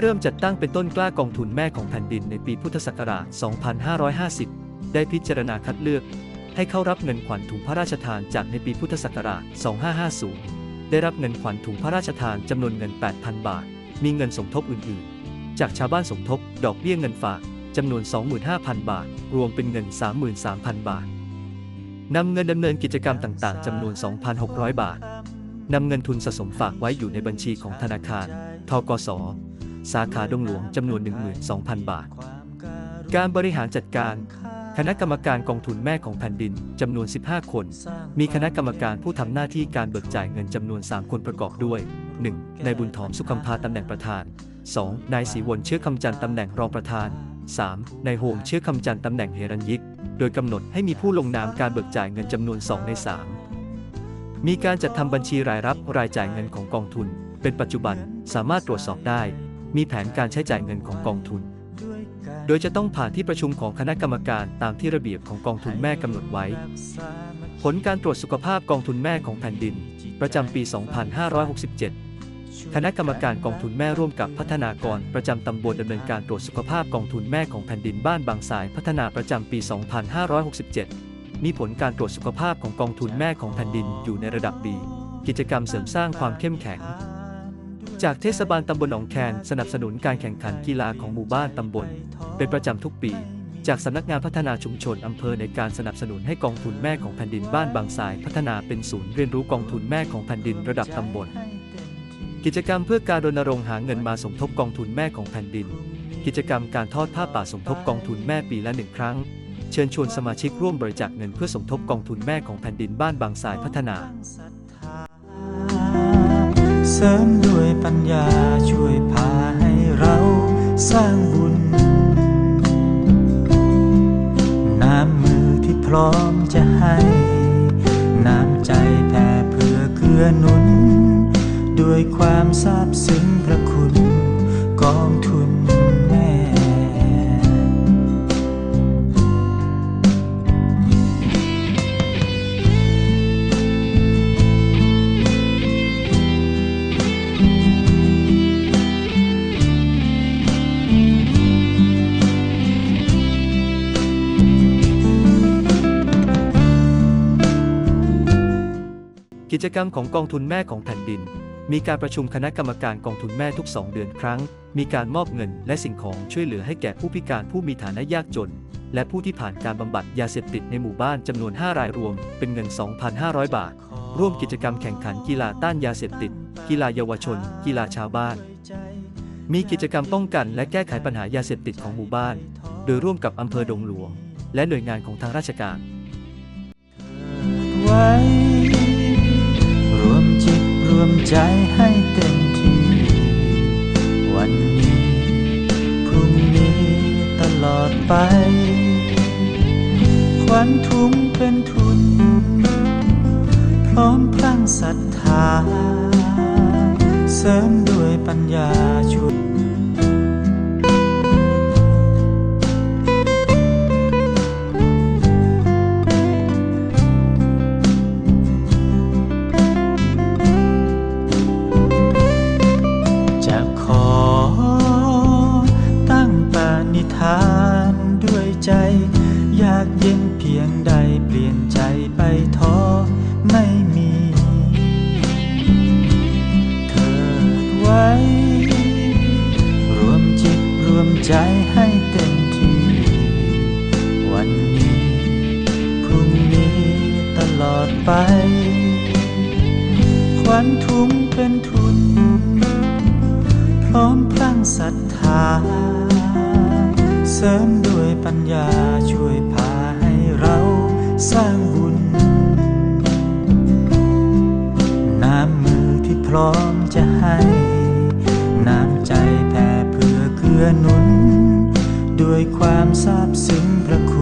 เริ่มจัดตั้งเป็นต้นกล้ากองทุนแม่ของแผ่นดินในปีพุทธศักราช 2550 ได้พิจารณาคัดเลือก ให้เข้ารับเงินขวัญถุงพระราชทานจากในปีพุทธศักราช 2550 ได้รับเงินขวัญถุงพระราชทานจำนวนเงิน 8,000 บาท มีเงินสมทบอื่นๆ จากชาวบ้านสมทบ ดอกเบี้ยเงินฝากจำนวน 25,000 บาท รวมเป็นเงิน 33,000 บาทนำเงินดำเนินกิจกรรมต่างๆจำนวน 2,600 บาทนำเงินทุนสะสมฝากไว้อยู่ในบัญชีของธนาคาร ทกส สาขาดงหลวงจำนวน 12,000 บาท การบริหารจัดการ คณะกรรมการกองทุนแม่ของแผ่นดินจำนวน 15 คน มีคณะกรรมการผู้ทำหน้าที่การเบิกจ่ายเงินจำนวน 3 คนประกอบด้วย 1. นายบุญถอมสุขคำพาตำแหน่งประธาน 2. นายศรีวนเชื้อคำจันทร์ตำแหน่งรองประธาน 3. นายโฮมเชื้อคำจันทร์ตำแหน่งเฮรัญยิก โดยกำหนดให้มีผู้ลงนามการเบิกจ่ายเงินจำนวน 2 ใน 3 มีการจัดทำบัญชีรายรับรายจ่ายเงินของกองทุน เป็นปัจจุบันสามารถตรวจสอบได้ มีแผนการใช้จ่ายเงินของกองทุน โดยจะต้องผ่านที่ประชุมของคณะกรรมการตามที่ระเบียบของกองทุนแม่กำหนดไว้ ผลการตรวจสุขภาพกองทุนแม่ของแผ่นดิน ประจำปี 2567 คณะกรรมการกองทุนแม่ร่วมกับพัฒนากรประจำตำบลดำเนินการตรวจสุขภาพกองทุนแม่ของแผ่นดินบ้านบางสายพัฒนาประจำปี 2567 มีผลการตรวจสุขภาพของกองทุนแม่ของแผ่นดินอยู่ในระดับ B กิจกรรมเสริมสร้างความเข้มแข็ง จากเทศบาลตำบลหนองแคนสนับสนุนการแข่งขันกีฬาของหมู่บ้านตำบล เป็นประจำทุกปี จากสำนักงานพัฒนาชุมชนอำเภอในการสนับสนุนให้กองทุนแม่ของแผ่นดินบ้านบางสาย พัฒนาเป็นศูนย์เรียนรู้กองทุนแม่ของแผ่นดินระดับตำบล กิจกรรมเพื่อการรณรงค์หาเงินมาสมทบกองทุนแม่ของแผ่นดิน กิจกรรมการทอดผ้าป่าสมทบกองทุนแม่ปีละหนึ่งครั้ง เชิญชวนสมาชิกร่วมบริจาคเงินเพื่อสมทบกองทุนแม่ของแผ่นดินบ้านบางสายพัฒนา เสริมด้วยปัญญาช่วยพาให้เราสร้างบุญ น้ำมือที่พร้อมจะให้ น้ำใจแผ่เพื่อเกื้อหนุน ด้วยความซาบซึ้งพระ กิจกรรมของกองทุนแม่ของแผ่นดิน มีการประชุมคณะกรรมการกองทุนแม่ทุก 2 เดือนครั้ง มีการมอบเงินและสิ่งของช่วยเหลือให้แก่ผู้พิการผู้มีฐานะยากจน และผู้ที่ผ่านการบำบัดยาเสพติดในหมู่บ้านจำนวน 5 รายรวม เป็นเงิน 2,500 บาท ร่วมกิจกรรมแข่งขันกีฬาต้านยาเสพติด กีฬาเยาวชน กีฬาชาวบ้าน มีกิจกรรมป้องกันและแก้ไขปัญหายาเสพติดของหมู่บ้าน โดยร่วมกับอำเภอดงหลวง และหน่วยงานของทางราชการไว้รวมจิตร วมใจให้เต็มที่ วันนี้ พรุ่งนี้ตลอดไป ควันทุ่มเป็นทุน พร้อมพลังศรัทธา เสริมด้วยปัญญาช่ว ใจให้เต็มที่ วันนี้ พรุ่งนี้ตลอดไป ควันทุ่มเป็นทุน พร้อมพลังศรัทธา เสริมด้วยปัญญาช่วยพาให้เราสร้างบุญ น้ำมือที่พร้อมจะให้ น้ำใจแผ่เพื่อเกื้อหนุน ยความซาบซึ้งพระคุณ